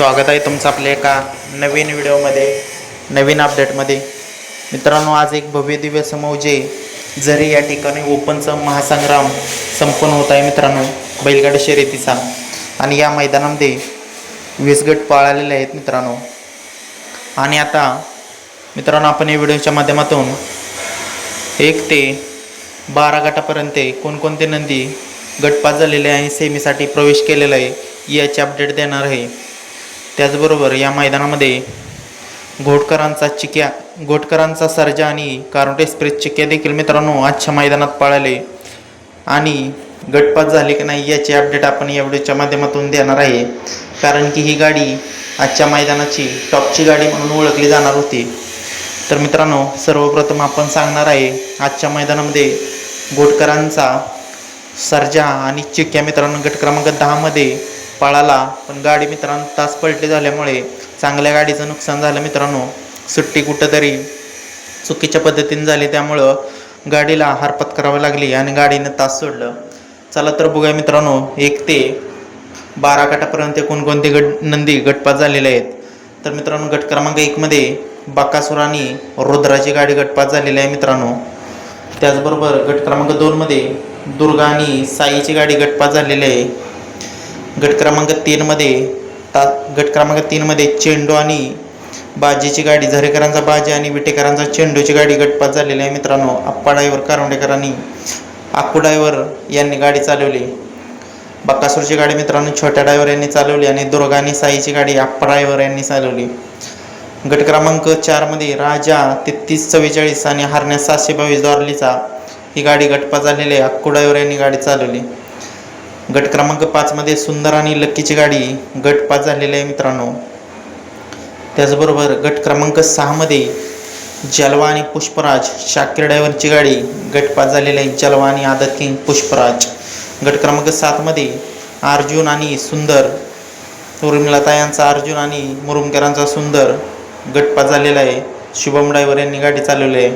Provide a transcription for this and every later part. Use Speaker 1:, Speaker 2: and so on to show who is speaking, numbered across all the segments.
Speaker 1: स्वागत आहे तुमचं आपल्या एका नवीन व्हिडिओमध्ये नवीन अपडेटमध्ये मित्रांनो आज एक भव्य दिव्य समौजे जरी या ठिकाणी ओपनचा महासंग्राम संपन्न होत आहे मित्रांनो बैलगाडी शर्यतीचा. आणि या मैदानामध्ये वीस गट पाळलेले आहेत मित्रांनो. आणि आता मित्रांनो आपण या व्हिडिओच्या माध्यमातून एक ते बारा गटापर्यंत कोणकोणते नंदी गटपात झालेले आहे सेमीसाठी प्रवेश केलेला आहे याची अपडेट देणार आहे. त्याचबरोबर या मैदानामध्ये घोटकरांचा चिक्या घोटकरांचा सर्जा आणि कारोट एक्सप्रेस चिक्या देखील मित्रांनो आजच्या मैदानात पळाले. आणि गटपात झाले की नाही याची अपडेट आपण या व्हिडिओच्या माध्यमातून देणार आहे. कारण की ही गाडी आजच्या मैदानाची टॉपची गाडी म्हणून ओळखली जाणार होती. तर मित्रांनो सर्वप्रथम आपण सांगणार आहे आजच्या मैदानामध्ये गोटकरांचा सर्जा आणि चिक्या मित्रांनो गट क्रमांक दहामध्ये पळाला पण गाडी मित्रांनो तास पलटी झाल्यामुळे चांगल्या गाडीचं नुकसान झालं मित्रांनो. सुट्टी कुठंतरी चुकीच्या पद्धतीने झाली त्यामुळं गाडीला हार पत्करावी लागली आणि गाडीनं तास सोडलं. चला तर बघूया मित्रांनो एक ते बारा गटापर्यंत कोणकोणते गट नंदी गटपात झालेले आहेत. तर मित्रांनो गट क्रमांक एकमध्ये बाकासूर आणि रुद्राची गाडी गटपात झालेली आहे मित्रांनो. त्याचबरोबर गट क्रमांक दोनमध्ये दुर्गा आणि साईची गाडी गटपात झालेली आहे. गट क्रमांक तीनमध्ये ता गट क्रमांक तीनमध्ये चेंडू आणि बाजीची गाडी झरेकरांचा बाजी आणि विटेकरांचा चेंडूची गाडी गटपात झालेली आहे. मित्रांनो आप्पा ड्रायव्हर आणि आकू डायवर यांनी गाडी चालवली. बक्कासूरची गाडी मित्रांनो छोट्या डायवर यांनी चालवली आणि दुर्गा आणि साईची गाडी आप्पा डायवर यांनी चालवली. गट क्रमांक चारमध्ये राजा तेहतीस चव्वेचाळीस आणि हरण्या सातशे बावीस द्वारलीचा ही गाडी गटपात झालेली आहे. अक्कू डायवर यांनी गाडी चालवली. गट क्रमांक पाचमध्ये सुंदर आणि लक्कीची गाडी गटपात झालेली आहे मित्रांनो. त्याचबरोबर गट क्रमांक सहामध्ये जलवा आणि पुष्पराज शाकीर ड्रायव्हरची गाडी गटपात झालेली आहे. जलवा आणि आदत किंग पुष्पराज. गट क्रमांक सातमध्ये अर्जुन आणि सुंदर उर्मिलता यांचा अर्जुन आणि मुरुमकरांचा सुंदर गटपात झालेला आहे. शुभम ड्रायव्हर यांनी गाडी चालवली आहे.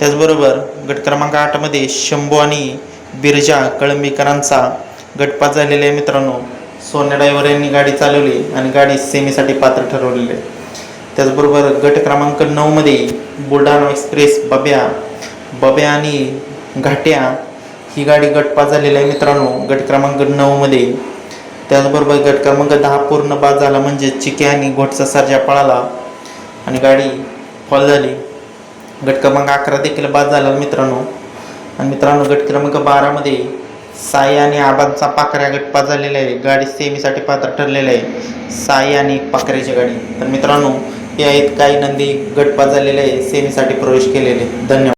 Speaker 1: त्याचबरोबर गट क्रमांक आठमध्ये शंभू आणि बिरजा कळंबीकरांचा गटपात झालेले आहे मित्रांनो. सोन्या ड्रायव्हर यांनी गाडी चालवली आणि गाडी सेमीसाठी पात्र ठरवलेली आहे. त्याचबरोबर गट क्रमांक नऊमध्ये बुलढाणा एक्सप्रेस बब्या बब्या आणि घाट्या ही गाडी गटपात झालेली आहे मित्रांनो. गट क्रमांक नऊमध्ये त्याचबरोबर गट क्रमांक दहा पूर्ण बाद झाला म्हणजे चिके आणि घोटचा सर्जा पळाला आणि गाडी फॉल झाली. गट क्रमांक अकरा देखील बाद झाला मित्रांनो. आणि मित्रांनो गट क्रमांक बारामध्ये साई आणि आबांचा पाकऱ्या गटपा झालेला आहे. गाडी सेमीसाठी पात्र ठरलेलं आहे. साई आणि पाकऱ्याची गाडी. तर मित्रांनो हे आहेत काही नंदी गटपा झालेले आहे. सेमीसाठी प्रवेश केलेले धन्यवाद.